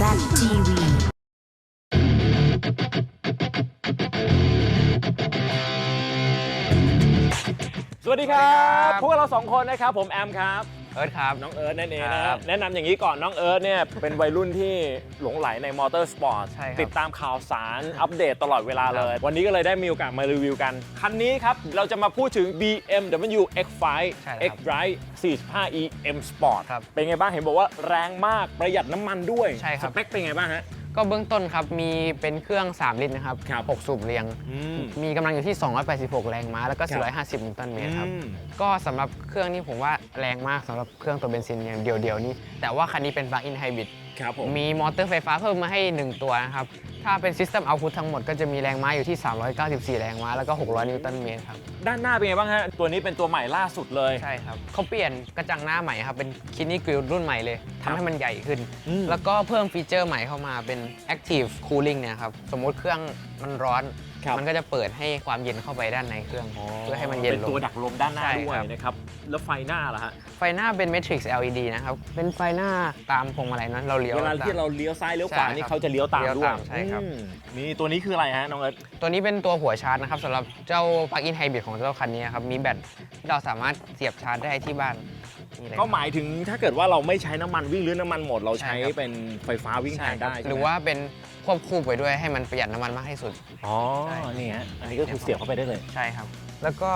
ZTV. สวัสดีครัสวัสดีครับบพวกเราสองคนนะครับ ผมแอมครับ เอิร์ธครับ น้องเอิร์ธนั่นเองนะครัฮะบแนะนำอย่างนี้ก่อนน้องเอิร์ธเนี่ยเป็นวัยรุ่นที่หลงไหลในมอเตอร์สปอร์ตใช่ครับติดตามข่าวสารอัปเดตตลอดเวลาเลย วันนี้ก็เลยได้มีโอกาสมารีวิวกัน คันนี้ครับ เราจะมาพูดถึง BMW X5 ใช่ X ครับ Drive 45e M Sport ครับเป็นไงบ้างเห็นบอกว่าแรงมากประหยัดน้ำมันด้วยใช่ครับ สเปคเป็นไงบ้างฮะ ก็เบื้องต้นครับมีเป็นเครื่อง 3 ลิตรนะครับครับ6สูบเรียง อืม มีกำลังอยู่ที่ 286 แรงม้า แล้วก็ ครับ450 นิวตันเมตรครับ อืม ก็สำหรับเครื่องนี้ผมว่าแรงมากสำหรับเครื่องตัวเบนซินอย่างเดียวๆนี่แต่ว่าคันนี้เป็น plug-in hybrid ครับผม มีมอเตอร์ไฟฟ้าเพิ่มมาให้ 1 ตัวนะครับ ถ้าเป็น system output ทั้งหมดก็จะมีแรงม้าอยู่ที่ 394 แรงม้าแล้วก็ 600 นิวตันเมตรครับ ด้านหน้าเป็นไงบ้างฮะ ตัวนี้เป็นตัวใหม่ล่าสุดเลย ใช่ครับเขาเปลี่ยนกระจังหน้าใหม่ครับ เป็นคินนี่กริลรุ่นใหม่เลยครับทำให้มันใหญ่ขึ้น อืม แล้วก็เพิ่มฟีเจอร์ใหม่เข้ามาเป็น Active Cooling เนี่ยครับสมมุติเครื่องมันร้อน ครับมันก็จะเปิดให้ความเย็นเข้าไปด้านในเครื่อง เพื่อให้มันเย็นเป็นลงตัวดักลมด้านหน้าใช่ด้วยครับ นะครับแล้วไฟหน้าล่ะฮะไฟหน้าเป็น Matrix LED นะครับ เป็นไฟหน้าตามพวงมาลัยนั้นเราเลี้ยว เวลาที่ตมเราเลี้ยวซ้ายเลี้ยวขวาใช่ครับนี่เขาจะเลี้ยวตามเลี้ยวด้วยตามใช่ครับ อืมนี่ตัวนี้คืออะไรฮะน้องเอิร์ธตัวนี้เป็นตัวหัวชาร์จนะครับสำหรับเจ้า Plug-in Hybrid ของเจ้าคันนี้ครับ มีแบตที่เราสามารถเสียบชาร์จได้ที่บ้าน นี่เลยคก็รับหมายถึงถ้าเกิดว่าเราไม่ใช้น้ำมันวิ่งหรือน้ำมันหมด เราใช้ใช่ครับเป็นไฟฟ้าวิ่งแทใช่นครัได้บใช่ไมหรือว่าเป็นควบคู่ไปด้วยให้มันประหยัดน้ำมันมากที่สุด อ๋อใช่นี่ฮะ อันนี้ก็คือเสียบเข้าไปได้เลย ใช่ครับ แล้วก็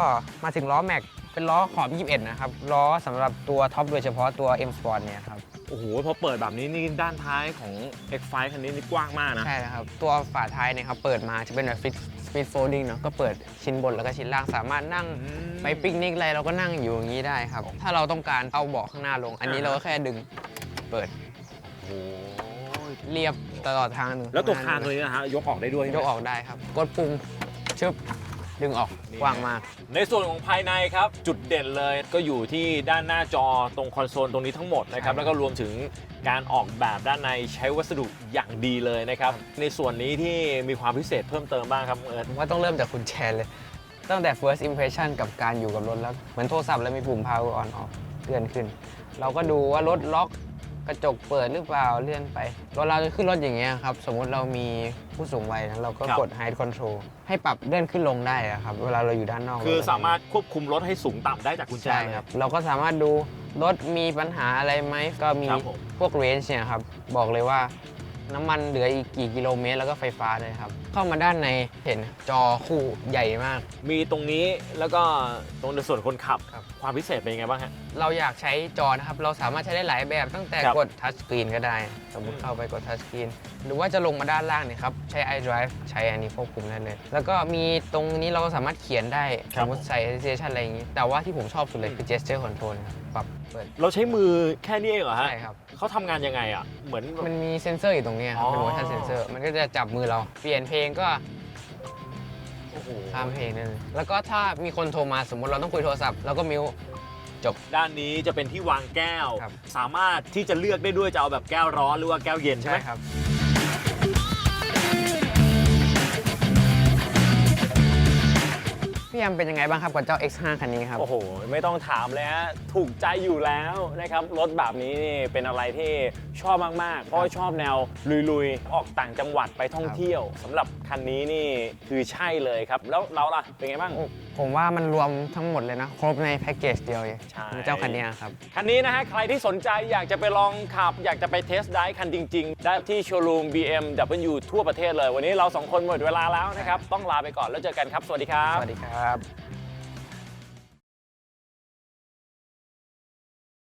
มาถึงล้อแม็ก เป็นล้อขอบ 21 นะครับ ล้อสำหรับตัวท็อปโดยเฉพาะตัว M Sport เนี่ยครับ โอ้โหพอเปิดแบบนี้นี่ด้านท้ายของ X5 คันนี้นี่กว้างมากนะ ใช่แล้วครับ ตัวฝาท้ายเนี่ยครับเปิดมาจะเป็นแบบฟิตสปีดโฟลดิ้งเนาะก็เปิดชิ้นบนแล้วก็ชิ้นล่างสามารถนั่งอืม ไปปิกนิกอะไรเราก็นั่งอยู่อย่างนี้ได้ครับ ถ้าเราต้องการเอาเบาะข้างหน้าลง อันนี้อ่าเราก็แค่ดึงเปิดโอ้โหเรียบตลอดทางหนึ่งแล้วตัวคานตัวนี้นะฮะยกออกได้ด้วยใช่ไหมยกออกได้ครับ กดปุ่มชึบ ดึงออกนี่กว้างมาก ในส่วนของภายในครับ จุดเด่นเลยก็อยู่ที่ด้านหน้าจอตรงคอนโซลตรงนี้ทั้งหมดนะครับใช่ครับ แล้วก็รวมถึงการออกแบบด้านในใช้วัสดุอย่างดีเลยนะครับ ในส่วนนี้ที่มีความพิเศษเพิ่มเติมบ้างครับเอิร์ธผมว่าต้องเริ่มจากกุญแจเลย ตั้งแต่ first impression กับการอยู่กับรถแล้ว เหมือนโทรศัพท์แล้วมีปุ่ม power on off เลื่อนขึ้น เราก็ดูว่ารถล็อก กระจกเปิดหรือเปล่าเลื่อนไปรถเราจะขึ้นรถอย่างเงี้ยครับ สมมุติเรามีผู้สูงวัยนะเราก็ครับ กด hide control ให้ปรับเลื่อนขึ้นลงได้อะครับ เวลาเราอยู่ด้านนอกคือถสามารถควบคุมรถให้สูงต่ำได้จากกุญแจใช่เลย ครับ เราก็สามารถดูรถมีปัญหาอะไรไหมก็มีครับผม พวก range เนี่ยครับ บอกเลยว่า น้ำมันเหลืออีกกี่กิโลเมตร แล้วก็ไฟฟ้าเลยครับ เข้ามาด้านในเห็นจอคู่ใหญ่มาก มีตรงนี้แล้วก็ตรงในส่วนคนขับครับ ความพิเศษเป็นยังไงบ้างฮะ เราอยากใช้จอนะครับ เราสามารถใช้ได้หลายแบบตั้งแต่ครับกดทัชสกรีนก็ได้ สมมติเข้าไปกดทัชสกรีนหรือว่าจะลงมาด้านล่างเนี่ยครับ ใช้ iDrive ใช้อันนี้ควบคุมได้เลย แล้วก็มีตรงนี้เราก็สามารถเขียนได้คสรับ มมติใส่ association อะไรอย่างนี้ แต่ว่าที่ผมชอบสุดเลยคือ gesture control ครับปรับเปิดเราใช้มือแค่นี้เองเหรอฮะ ใช่ครับ เขาทำงานยังไงอะ เหมือน มันมีเซ็นเซอร์อยู่ตรงเนี้ยครับเป็นอ๋อ motion sensor มันก็จะจับมือเรา เปลี่ยนเพลงก็โอ้โหข้ามเพลงได้เลยแล้วก็ถ้ามีคนโทรมาสมมติเราต้องคุยโทรศัพท์เราก็มิวจบด้านนี้จะเป็นที่วางแก้ว ครับ สามารถที่จะเลือกได้ด้วยจะเอาแบบแก้วร้อนหรือว่าแก้วเย็นใช่ไหม ครับ พี่แอมเป็นยังไงบ้างครับกับเจ้า X5 คันนี้ครับ โอ้โห ไม่ต้องถามเลยฮะ ถูกใจอยู่แล้วนะครับ รถแบบนี้นี่เป็นอะไรที่ชอบมาก ๆ เพราะว่าชอบแนว ลุย ๆ ออกต่างจังหวัดไปท่องเที่ยวสำหรับคันนี้นี่คือใช่เลยครับ แล้วเราล่ะ เป็นไงบ้าง ผมว่ามันรวมทั้งหมดเลยนะ ครบในแพ็กเกจเดียวเลยใช่เจ้าคันนี้ครับ คันนี้นะฮะ ใครที่สนใจอยากจะไปลองขับ อยากจะไปเทสได้คันจริง ๆ ได้ที่โชว์รูม BMW ทั่วประเทศเลย วันนี้เราสองคนหมดเวลาแล้วนะครับ ต้องลาไปก่อนแล้วเจอกันครับ สวัสดีครับ สวัสดีครับ